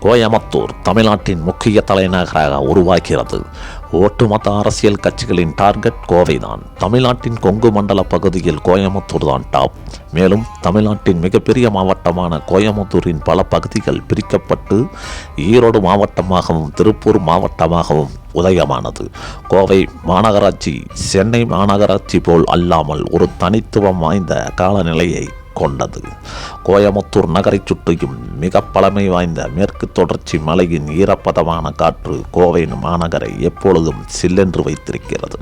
கோயம்புத்தூர் தமிழ்நாட்டின் முக்கிய தலைநகராக உருவாகிறது. ஒட்டுமொத்த அரசியல் கட்சிகளின் டார்கெட் கோவைதான். தமிழ்நாட்டின் கொங்கு மண்டல பகுதியில் கோயம்புத்தூர் தான் டாப். மேலும் தமிழ்நாட்டின் மிகப்பெரிய மாவட்டமான கோயம்புத்தூரின் பல பகுதிகள் பிரிக்கப்பட்டு ஈரோடு மாவட்டமாகவும் திருப்பூர் மாவட்டமாகவும் உதயமானது. கோவை மாநகராட்சி சென்னை மாநகராட்சி போல் அல்லாமல் ஒரு தனித்துவம் வாய்ந்த காலநிலையை கொண்டது. கோயமுத்தூர் நகரைச் சுற்றியும் மிக பழமை வாய்ந்த மேற்கு தொடர்ச்சி மலையின் ஈரப்பதமான காற்று கோவை மாநகரை எப்பொழுதும் சில்லென்று வைத்திருக்கிறது.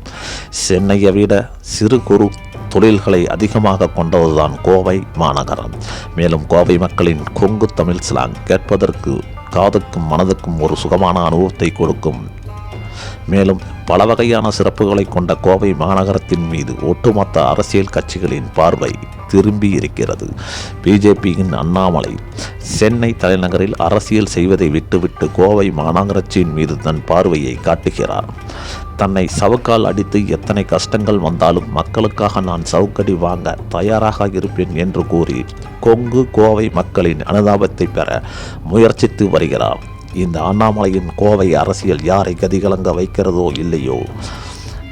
சென்னையை விட சிறு குறு தொழில்களை அதிகமாக கொண்டதுதான் கோவை மாநகரம். மேலும் கோவை மக்களின் கொங்கு தமிழ் ஸ்லாங் கேட்பதற்கு காதுக்கும் மனதுக்கும் ஒரு சுகமான அனுபவத்தை கொடுக்கும் மேலும் பல வகையான சிறப்புகளை கொண்ட கோவை மாநகரத்தின் மீது ஒட்டுமொத்த அரசியல் கட்சிகளின் பார்வை திரும்பி இருக்கிறது. பிஜேபியின் அண்ணாமலை சென்னை தலைநகரில் அரசியல் செய்வதை விட்டுவிட்டு கோவை மாநகராட்சியின் மீது தன் பார்வையை காட்டுகிறார். தன்னை சவுக்கால் அடித்து எத்தனை கஷ்டங்கள் வந்தாலும் மக்களுக்காக நான் சவுக்கடி வாங்க தயாராக இருப்பேன் என்று கூறி கொங்கு கோவை மக்களின் அனுதாபத்தை பெற முயற்சித்து வருகிறார். இந்த அண்ணாமலையின் கோவை அரசியல் யாரை கதிகலங்க வைக்கிறதோ இல்லையோ?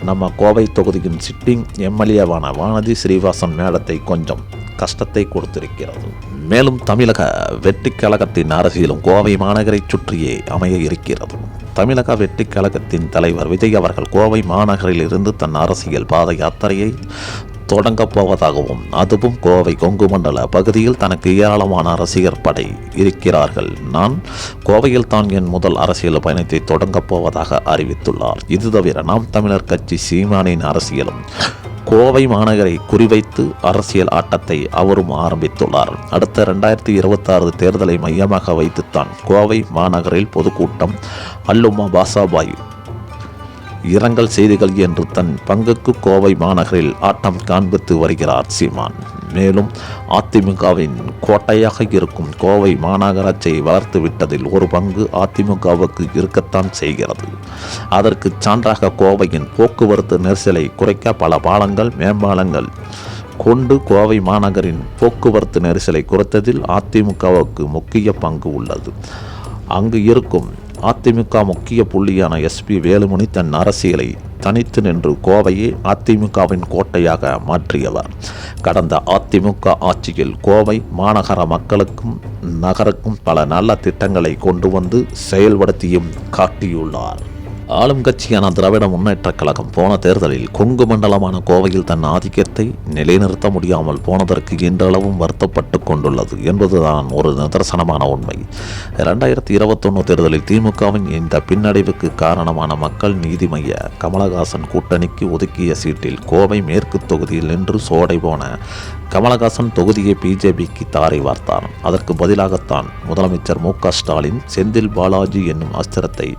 நம்ம கோவை தொகுதியின் சிட்டிங் எம்எல்ஏவான வானதி ஸ்ரீவாசன் மேடத்தை கொஞ்சம் கஷ்டத்தை கொடுத்திருக்கிறது. மேலும் தமிழக வெற்றி கழகத்தின் அரசியலும் கோவை மாநகரை சுற்றியே அமைய இருக்கிறது. தமிழக வெற்றி கழகத்தின் தலைவர் விஜய் அவர்கள் கோவை மாநகரிலிருந்து தன் அரசியல் பாத யாத்திரையை தொடங்கப் போவதாகவும் அதுவும் கோவை கொங்கு மண்டல பகுதியில் தனக்கு ஏராளமான ரசிகர் படை இருக்கிறார்கள். நான் கோவையில் தான் என் முதல் அரசியல் பயணத்தை தொடங்கப் போவதாக அறிவித்துள்ளார். இது தவிர நாம் தமிழர் கட்சி சீமானின் அரசியலும் கோவை மாநகரை குறிவைத்து அரசியல் ஆட்டத்தை அவரும் ஆரம்பித்துள்ளார். அடுத்த ரெண்டாயிரத்தி இருபத்தாறு தேர்தலை மையமாக வைத்துத்தான் கோவை மாநகரில் பொதுக்கூட்டம் அல்லுமா பாசாபாய் இரங்கல் செய்திகள் என்று தன் பங்குக்கு கோவை மாநகரில் ஆட்டம் காண்பித்து வருகிறார் சீமான். மேலும் அதிமுகவின் கோட்டையாக இருக்கும் கோவை மாநகராட்சியை வளர்த்து விட்டதில் ஒரு பங்கு அதிமுகவுக்கு இருக்கத்தான் செய்கிறது. அதற்கு சான்றாக கோவையின் போக்குவரத்து நெரிசலை குறைக்க பல பாலங்கள் மேம்பாலங்கள் கொண்டு கோவை மாநகரின் போக்குவரத்து நெரிசலை குறைத்ததில் அதிமுகவுக்கு முக்கிய பங்கு உள்ளது. அங்கு இருக்கும் அதிமுக முக்கிய புள்ளியான எஸ்பி வேலுமணி தன் அரசியலை தனித்து நின்று கோவையை அதிமுகவின் கோட்டையாக மாற்றியவர். கடந்த அதிமுக ஆட்சியில் கோவை மாநகர மக்களுக்கும் நகருக்கும் பல நல்ல திட்டங்களை கொண்டு வந்து செயல்படுத்தியும் காட்டியுள்ளார். ஆளும் கட்சியான திராவிட முன்னேற்றக் கழகம் போன தேர்தலில் கொங்கு மண்டலமான கோவையில் தன் ஆதிக்கத்தை நிலைநிறுத்த முடியாமல் போனதற்கு இன்றளவும் வருத்தப்பட்டு கொண்டுள்ளது என்பதுதான் ஒரு நிதர்சனமான உண்மை. இரண்டாயிரத்தி இருபத்தொன்னு தேர்தலில் திமுகவின் இந்த பின்னடைவுக்கு காரணமான மக்கள் நீதி மைய கமலஹாசன் கூட்டணிக்கு ஒதுக்கிய சீட்டில் கோவை மேற்கு தொகுதியில் நின்று சோடை போன கமலஹாசன் தொகுதியை பிஜேபிக்கு தாரை வார்த்தார் அதற்கு பதிலாகத்தான் முதலமைச்சர் மு க ஸ்டாலின் செந்தில் பாலாஜி என்னும் அஸ்திரத்தை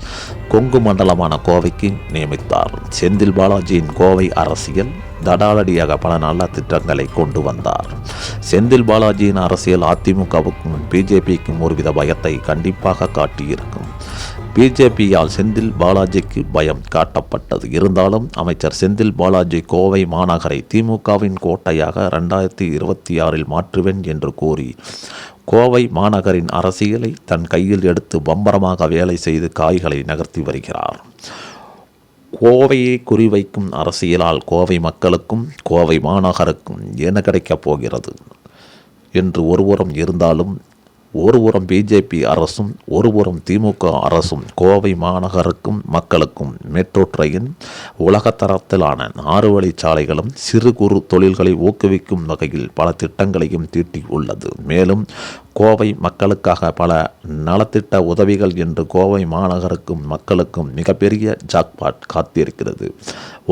கொங்கு மண்டலம் மண்டலமான கோவைக்கு நியமித்தார். செந்தில் பாலாஜியின் கோவை அரசியல் தடாலடியாக பல நல்ல திட்டங்களை கொண்டு வந்தார். செந்தில் பாலாஜியின் அரசியல் அதிமுகவுக்கும் பிஜேபிக்கும் ஒருவித பயத்தை கண்டிப்பாக காட்டியிருக்கும். பிஜேபியால் செந்தில் பாலாஜிக்கு பயம் காட்டப்பட்டது. இருந்தாலும் அமைச்சர் செந்தில் பாலாஜி கோவை மாநகரை திமுகவின் கோட்டையாக ரெண்டாயிரத்தி இருபத்தி ஆறில் மாற்றுவேன் என்று கூறி கோவை மாநகரின் அரசியலை தன் கையில் எடுத்து பம்பரமாக வேலை செய்து காய்களை நகர்த்தி வருகிறார். கோவையை குறிவைக்கும் அரசியலால் கோவை மக்களுக்கும் கோவை மாநகருக்கும் என்ன கிடைக்கப் போகிறது? என்று ஒருபுறம் இருந்தாலும் ஒருபுறம் பிஜேபி அரசும் ஒருபுறம் திமுக அரசும் கோவை மாநகருக்கும் மக்களுக்கும் மெட்ரோ ட்ரெயின் உலகத்தரத்திலான ஆறு வழிச்சாலைகளும் சிறு குறு தொழில்களை ஊக்குவிக்கும் வகையில் பல திட்டங்களையும் தீட்டி உள்ளது. மேலும் கோவை மக்களுக்காக பல நலத்திட்ட உதவிகள் என்று கோவை மாநகருக்கும் மக்களுக்கும் மிகப்பெரிய ஜாக்பாட் காத்திருக்கிறது.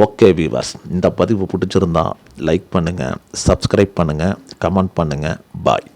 ஓகே வீவர்ஸ் இந்த பதிவு பிடிச்சிருந்தா லைக் பண்ணுங்கள் சப்ஸ்கிரைப் பண்ணுங்கள் கமெண்ட் பண்ணுங்கள் பாய்